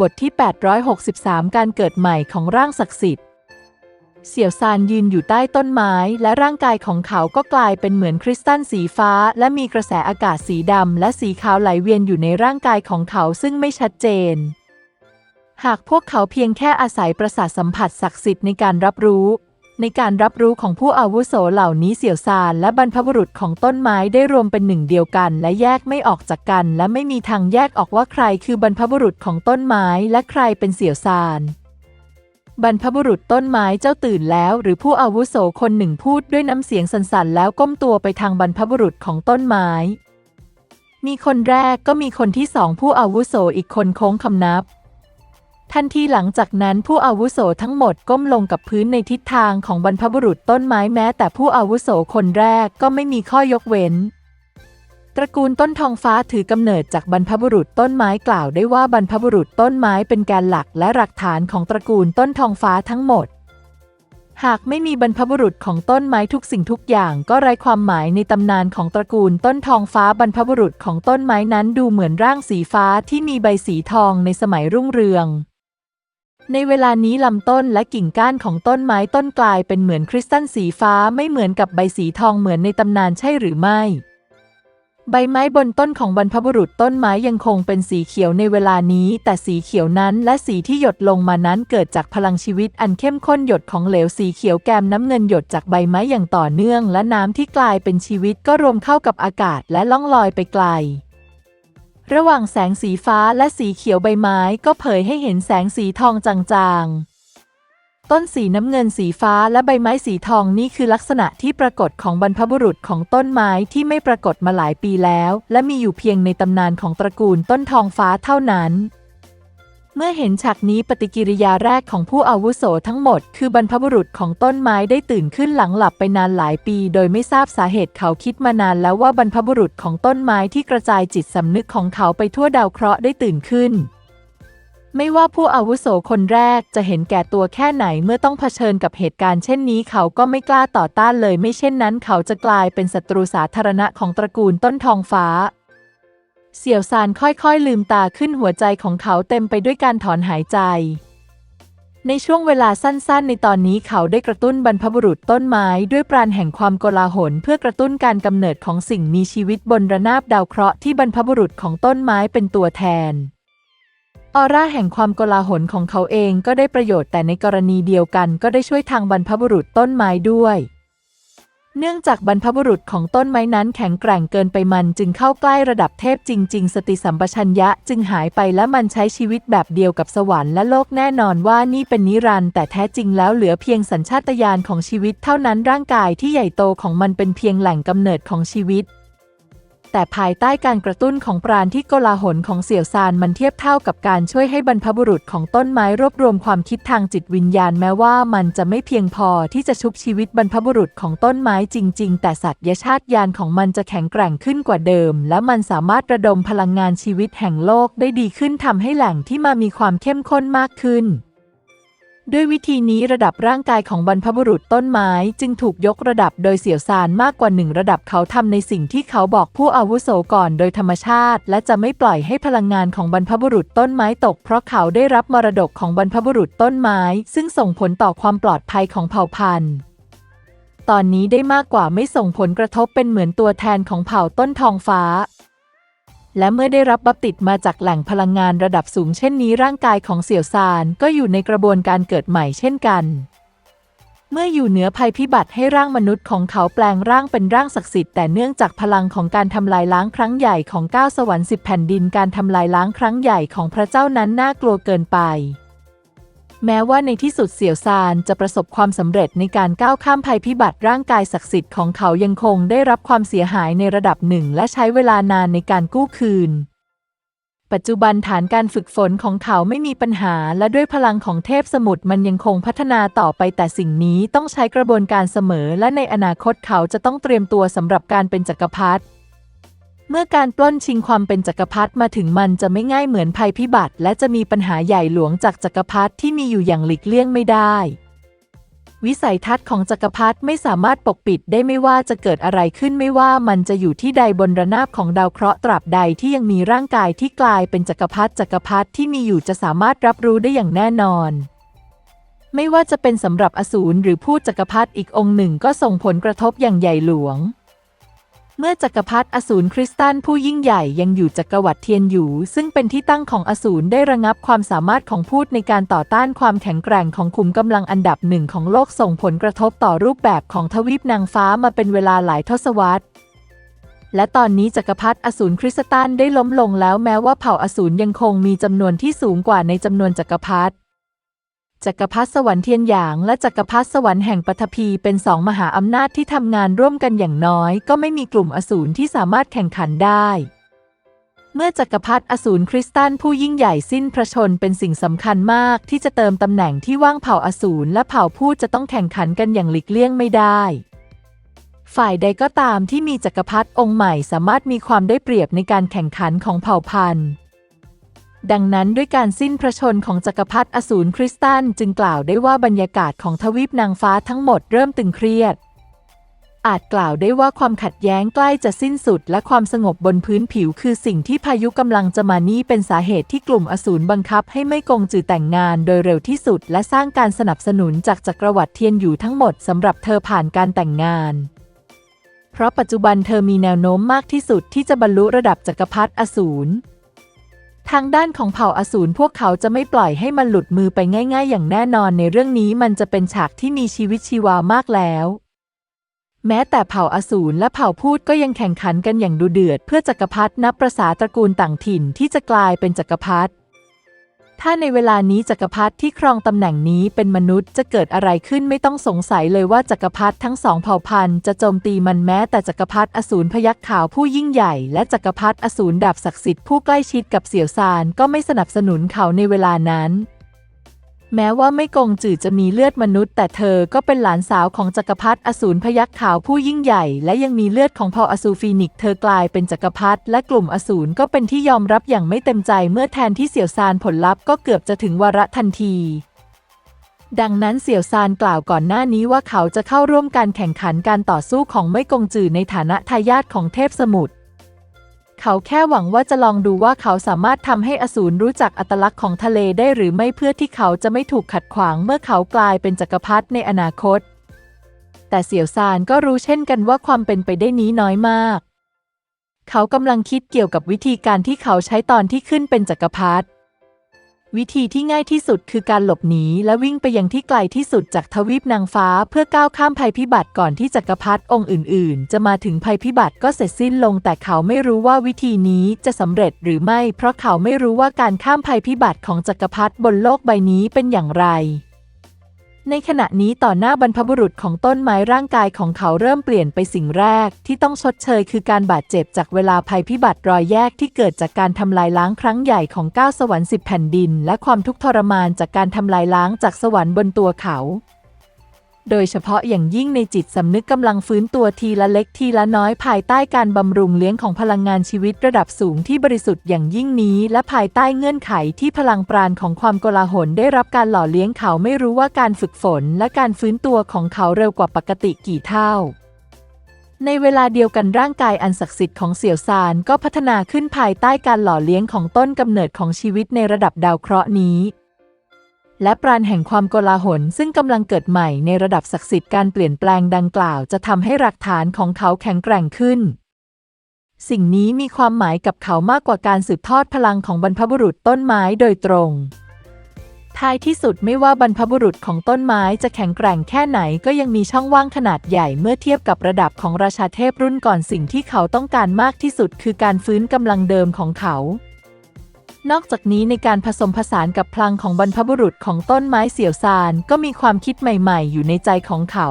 บทที่ 863 การเกิดใหม่ของร่างศักดิ์สิทธิ์ เสี่ยวซานยืนอยู่ใต้ต้นไม้ และร่างกายของเขาก็กลายเป็นเหมือนคริสตัลสีฟ้า และมีกระแสอากาศสีดำและสีขาวไหลเวียนอยู่ในร่างกายของเขาซึ่งไม่ชัดเจน หากพวกเขาเพียงแค่อาศัยประสาทสัมผัสศักดิ์สิทธิ์ในการรับรู้ ในการรับรู้ของผู้อาวุโสเหล่านี้เสี่ยวซานและบรรพบุรุษของต้นไม้ได้รวมเป็นหนึ่งเดียวกัน และแยกไม่ออกจากกัน และไม่มีทางแยกออกว่าใครคือบรรพบุรุษของต้นไม้และใครเป็นเสี่ยวซานบรรพบุรุษต้นไม้เจ้าตื่นแล้ว หรือผู้อาวุโสคนหนึ่งพูดด้วยน้ำเสียงสั่นๆ แล้วก้มตัวไปทางบรรพบุรุษของต้นไม้ มีคนแรกก็มีคนที่สองผู้อาวุโสอีกคนโค้งคำนับ ทันทีหลังจากนั้นผู้อาวุโสทั้งหมดก้มลงกับพื้นในทิศทางของบรรพบุรุษต้นไม้แม้ แต่ผู้อาวุโสคนแรกก็ไม่มีข้อยกเว้น ตระกูลต้นทองฟ้าถือกำเนิดจากบรรพบุรุษต้นไม้กล่าวได้ว่าบรรพบุรุษต้นไม้เป็นแกนหลักและหลักฐานของตระกูลต้นทองฟ้าทั้งหมด หากไม่มีบรรพบุรุษของต้นไม้ทุกสิ่งทุกอย่างก็ไร้ความหมายในตำนานของตระกูลต้นทองฟ้าบรรพบุรุษของต้นไม้นั้นดูเหมือนร่างสีฟ้าที่มีใบสีทองในสมัยรุ่งเรือง ในเวลานี้ลำต้นและกิ่งก้านของต้นไม้ต้นกลายเป็นเหมือนคริสตัลสีฟ้าไม่เหมือนกับใบสีทองเหมือนในตำนานใช่หรือไม่ ใบไม้บนต้นของบรรพบุรุษต้นไม้ยังคงเป็นสีเขียวในเวลานี้ แต่สีเขียวนั้นและสีที่หยดลงมานั้นเกิดจากพลังชีวิตอันเข้มข้นหยดของเหลวสีเขียวแกมน้ำเงินหยดจากใบไม้อย่างต่อเนื่อง และน้ำที่กลายเป็นชีวิตก็รวมเข้ากับอากาศและล่องลอยไปไกล ระหว่างแสงสีฟ้าและสีเขียวใบไม้ก็เผยให้เห็นแสงสีทองจางๆ ต้นสีน้ำเงินสีฟ้าและใบไม้สีทองนี่คือลักษณะที่ปรากฏของบรรพบุรุษของต้นไม้ที่ไม่ปรากฏมาหลายปีแล้ว และมีอยู่เพียงในตำนานของตระกูลต้นทองฟ้าเท่านั้น เมื่อเห็นฉากนี้ปฏิกิริยาแรกของผู้อาวุโสทั้งหมด คือบรรพบุรุษของต้นไม้ได้ตื่นขึ้นหลังหลับไปนานหลายปี โดยไม่ทราบสาเหตุเขาคิดมานานแล้วว่าบรรพบุรุษของต้นไม้ที่กระจายจิตสำนึกของเขาไปทั่วดาวเคราะห์ได้ตื่นขึ้น ไม่ว่าผู้อาวุโสคนแรกจะเห็นแก่ตัวแค่ไหนเมื่อต้องเผชิญกับเหตุการณ์เช่นนี้เขาก็ไม่กล้าต่อต้านเลย ไม่เช่นนั้น เขาจะกลายเป็นศัตรูสาธารณะของตระกูลต้นทองฟ้า เสี่ยวซานค่อยๆ ลืมตาขึ้นหัวใจของเขาเต็มไปด้วยการถอนหายใจ ในช่วงเวลาสั้นๆ ในตอนนี้เขาได้กระตุ้นบรรพบุรุษต้นไม้ด้วยปราณแห่งความโกลาหลเพื่อกระตุ้นการกำเนิดของสิ่งมีชีวิตบนระนาบดาวเคราะห์ที่บรรพบุรุษของต้นไม้เป็นตัวแทน ออร่าแห่งความโกลาหลของเขาเองก็ได้ประโยชน์แต่ในกรณีเดียวกัน ก็ได้ช่วยทางบรรพบุรุษต้นไม้ด้วย เนื่องจากบรรพบุรุษของต้นไม้นั้นแข็งแกร่งเกินไปมันจึงเข้าใกล้ระดับเทพจริง ๆ สติสัมปชัญญะจึงหายไปและมันใช้ชีวิตแบบเดียวกับสวรรค์และโลกแน่นอนว่านี่เป็นนิรันด์แต่แท้จริงแล้วเหลือเพียงสัญชาตญาณของชีวิตเท่านั้นร่างกายที่ใหญ่โตของมันเป็นเพียงแหล่งกำเนิดของชีวิต แต่ภายใต้การกระตุ้นของปราณที่โกลาหลของเสี่ยวซานมันเทียบเท่ากับการช่วยให้บรรพบุรุษของต้นไม้รวบรวมความคิดทางจิตวิญญาณแม้ว่ามันจะไม่เพียงพอที่จะชุบชีวิตบรรพบุรุษของต้นไม้จริง ๆ แต่สัตยชาติญาณของมันจะแข็งแกร่งขึ้นกว่าเดิม และมันสามารถระดมพลังงานชีวิตแห่งโลกได้ดีขึ้นทำให้แหล่งที่มามีความเข้มข้นมากขึ้น ด้วยวิธีนี้ระดับร่างกายของบรรพบุรุษต้นไม้จึงถูกยกระดับโดยเสี่ยวซานมากกว่าหนึ่งระดับเขาทำในสิ่งที่เขาบอกผู้อาวุโสก่อนโดยธรรมชาติ และจะไม่ปล่อยให้พลังงานของบรรพบุรุษต้นไม้ตก เพราะเขาได้รับมรดกของบรรพบุรุษต้นไม้ ซึ่งส่งผลต่อความปลอดภัยของเผ่าพันธุ์ตอนนี้ได้มากกว่าไม่ส่งผลกระทบเป็นเหมือนตัวแทนของเผ่าต้นทองฟ้า และเมื่อได้รับบัพติศมาจากแหล่งพลังงานระดับสูงเช่นนี้ร่างกายของเสี่ยวซานก็อยู่ในกระบวนการเกิดใหม่เช่นกัน เมื่ออยู่เหนือภัยพิบัติให้ร่างมนุษย์ของเขาแปลงร่างเป็นร่างศักดิ์สิทธิ์แต่เนื่องจากพลังของการทำลายล้างครั้งใหญ่ของก้าวสวรรค์สิบแผ่นดินการทำลายล้างครั้งใหญ่ของพระเจ้านั้นน่ากลัวเกินไป แม้ว่าในที่สุดเสี่ยวซานจะประสบความสำเร็จในการก้าวข้ามภัยพิบัติร่างกายศักดิ์สิทธิ์ของเขายังคงได้รับความเสียหายในระดับหนึ่ง และใช้เวลานานในการกู้คืน ปัจจุบันฐานการฝึกฝนของเขาไม่มีปัญหา และด้วยพลังของเทพสมุทรมันยังคงพัฒนาต่อไปแต่สิ่งนี้ต้องใช้กระบวนการเสมอ และในอนาคตเขาจะต้องเตรียมตัวสำหรับการเป็นจักรพรรดิ เมื่อการปล้นชิงความเป็นจักรพรรดิมาถึงมันจะไม่ง่ายเหมือนภัยพิบัติ และจะมีปัญหาใหญ่หลวงจากจักรพรรดิที่มีอยู่อย่างหลีกเลี่ยงไม่ได้ วิสัยทัศน์ของจักรพรรดิไม่สามารถปกปิดได้ไม่ว่าจะเกิดอะไรขึ้นไม่ว่ามันจะอยู่ที่ใดบนระนาบของดาวเคราะห์ตราบใดที่ยังมีร่างกายที่กลายเป็นจักรพรรดิจักรพรรดิที่มีอยู่จะสามารถรับรู้ได้อย่างแน่นอนไม่ว่าจะเป็นสำหรับอสูรหรือผู้จักรพรรดิอีกองค์หนึ่งก็ส่งผลกระทบอย่างใหญ่หลวง เมื่อจักรพรรดิอสูรคริสตันผู้ยิ่งใหญ่ยังอยู่จักรวรรดิเทียนอยู่ ซึ่งเป็นที่ตั้งของอสูรได้ระงับความสามารถของพูดในการต่อต้านความแข็งแกร่งของขุมกำลังอันดับหนึ่งของโลกส่งผลกระทบต่อรูปแบบของทวีปนางฟ้ามาเป็นเวลาหลายทศวรรษและตอนนี้จักรพรรดิอสูรคริสตันได้ล้มลงแล้วแม้ว่าเผ่าอสูรยังคงมีจำนวนที่สูงกว่าในจำนวนจักรพรรดิ จักรพรรดิสวรรค์เทียนหยางและจักรพรรดิสวรรค์แห่งปฐพีเป็นสองมหาอำนาจที่ทำงานร่วมกันอย่างน้อย ก็ไม่มีกลุ่มอสูรที่สามารถแข่งขันได้ เมื่อจักรพรรดิอสูรคริสตันผู้ยิ่งใหญ่สิ้นพระชนเป็นสิ่งสำคัญมากที่จะเติมตำแหน่งที่ว่างเผ่าอสูรและเผ่าพูดจะต้องแข่งขันกันอย่างหลีกเลี่ยงไม่ได้ ฝ่ายใดก็ตามที่มีจักรพรรดิองค์ใหม่สามารถมีความได้เปรียบในการแข่งขันของเผ่าพันธุ์ ดังนั้นด้วยการสิ้นพระชนของจักรพรรดิอสูรคริสตันจึงกล่าวได้ว่าบรรยากาศของทวีปนางฟ้าทั้งหมดเริ่มตึงเครียด อาจกล่าวได้ว่าความขัดแย้งใกล้จะสิ้นสุด และความสงบบนพื้นผิวคือสิ่งที่พายุกำลังจะมานี่เป็นสาเหตุที่กลุ่มอสูรบังคับให้ไม่กงจือแต่งงานโดยเร็วที่สุด และสร้างการสนับสนุนจากจักรวรรดิเทียนอยู่ทั้งหมดสำหรับเธอผ่านการแต่งงานเพราะปัจจุบันเธอมีแนวโน้มมากที่สุดที่จะบรรลุระดับจักรพรรดิอสูร ทางด้านของเผ่าอสูรพวกเขาจะไม่ปล่อยให้มันหลุดมือไปง่าย ๆ อย่างแน่นอนในเรื่องนี้มันจะเป็นฉากที่มีชีวิตชีวามากแล้ว แม้แต่เผ่าอสูรและเผ่าพูดก็ยังแข่งขันกันอย่างดุเดือด เพื่อจักรพรรดินับประษาตระกูลต่างถิ่นที่จะกลายเป็นจักรพรรดิ ถ้าในเวลานี้จักรพรรดิที่ครองตำแหน่งนี้เป็นมนุษย์จะเกิดอะไรขึ้นไม่ต้องสงสัยเลยว่าจักรพรรดิทั้งสองเผ่าพันธุ์จะโจมตีมันแม้แต่จักรพรรดิอสูรพยัคฆ์ขาวผู้ยิ่งใหญ่และจักรพรรดิอสูรดาบศักดิ์สิทธิ์ผู้ใกล้ชิดกับเสี่ยวซานก็ไม่สนับสนุนเขาในเวลานั้น แม้ว่าไม่กงจือจะมีเลือดมนุษย์ แต่เธอก็เป็นหลานสาวของจักรพรรดิอสูรพยัคฆ์ขาวผู้ยิ่งใหญ่ และยังมีเลือดของเผ่าอสูรฟีนิกเธอกลายเป็นจักรพรรดิและกลุ่มอสูรก็เป็นที่ยอมรับอย่างไม่เต็มใจเมื่อแทนที่เสี่ยวซานผลลัพธ์ก็เกือบจะถึงวาระทันทีดังนั้นเสี่ยวซานกล่าวก่อนหน้านี้ว่าเขาจะเข้าร่วมการแข่งขันการต่อสู้ของไม่กงจือในฐานะทายาทของเทพสมุทร เขาแค่หวังว่าจะลองดูว่าเขาสามารถทำให้อสูรรู้จักอัตลักษณ์ของทะเลได้หรือไม่เพื่อที่เขาจะไม่ถูกขัดขวางเมื่อเขากลายเป็นจักรพรรดิในอนาคต แต่เสี่ยวซานก็รู้เช่นกันว่าความเป็นไปได้นี้น้อยมาก เขากำลังคิดเกี่ยวกับวิธีการที่เขาใช้ตอนที่ขึ้นเป็นจักรพรรดิ วิธีที่ง่ายที่สุดคือการหลบหนีและวิ่งไปยังที่ไกลที่สุดจากทวีปนางฟ้าเพื่อก้าวข้ามภัยพิบัติก่อนที่จักรพรรดิองค์อื่น ๆ จะมาถึงภัยพิบัติก็เสร็จสิ้นลง แต่เขาไม่รู้ว่าวิธีนี้จะสำเร็จหรือไม่ เพราะเขาไม่รู้ว่าการข้ามภัยพิบัติของจักรพรรดิบนโลกใบนี้เป็นอย่างไร ในขณะนี้ต่อหน้าบรรพบุรุษของต้นไม้ร่างกายของเขาเริ่มเปลี่ยนไปสิ่งแรก ที่ต้องชดเชยคือการบาดเจ็บจากเวลาภัยพิบัติรอยแยกที่เกิดจากการทำลายล้างครั้งใหญ่ของก้าวสวรรค์สิบแผ่นดิน และความทุกข์ทรมานจากการทำลายล้างจากสวรรค์บนตัวเขา โดยเฉพาะอย่างยิ่งในจิตสำนึกกำลังฟื้นตัวทีละเล็กทีละน้อยภายใต้การบำรุงเลี้ยงของพลังงานชีวิตระดับสูงที่บริสุทธิ์อย่างยิ่งนี้ และภายใต้เงื่อนไขที่พลังปราณของความโกลาหลได้รับการหล่อเลี้ยงเขาไม่รู้ว่าการฝึกฝนและการฟื้นตัวของเขาเร็วกว่าปกติกี่เท่าในเวลาเดียวกันร่างกายอันศักดิ์สิทธิ์ของเสี่ยวซานก็พัฒนาขึ้นภายใต้การหล่อเลี้ยงของต้นกำเนิดของชีวิตในระดับดาวเคราะห์นี้ และปราณแห่งความโกลาหลซึ่งกำลังเกิดใหม่ในระดับศักดิ์สิทธิ์การเปลี่ยนแปลงดังกล่าวจะทำให้หลักฐานของเขาแข็งแกร่งขึ้น สิ่งนี้มีความหมายกับเขามากกว่าการสืบทอดพลังของบรรพบุรุษต้นไม้โดยตรง ท้ายที่สุดไม่ว่าบรรพบุรุษของต้นไม้จะแข็งแกร่งแค่ไหนก็ยังมีช่องว่างขนาดใหญ่เมื่อเทียบกับระดับของราชาเทพรุ่นก่อนสิ่งที่เขาต้องการมากที่สุดคือการฟื้นกำลังเดิมของเขา นอกจากนี้ในการผสมผสานกับพลังของบรรพบุรุษของต้นไม้เสี่ยวซานก็มีความคิดใหม่ ๆ อยู่ในใจของเขา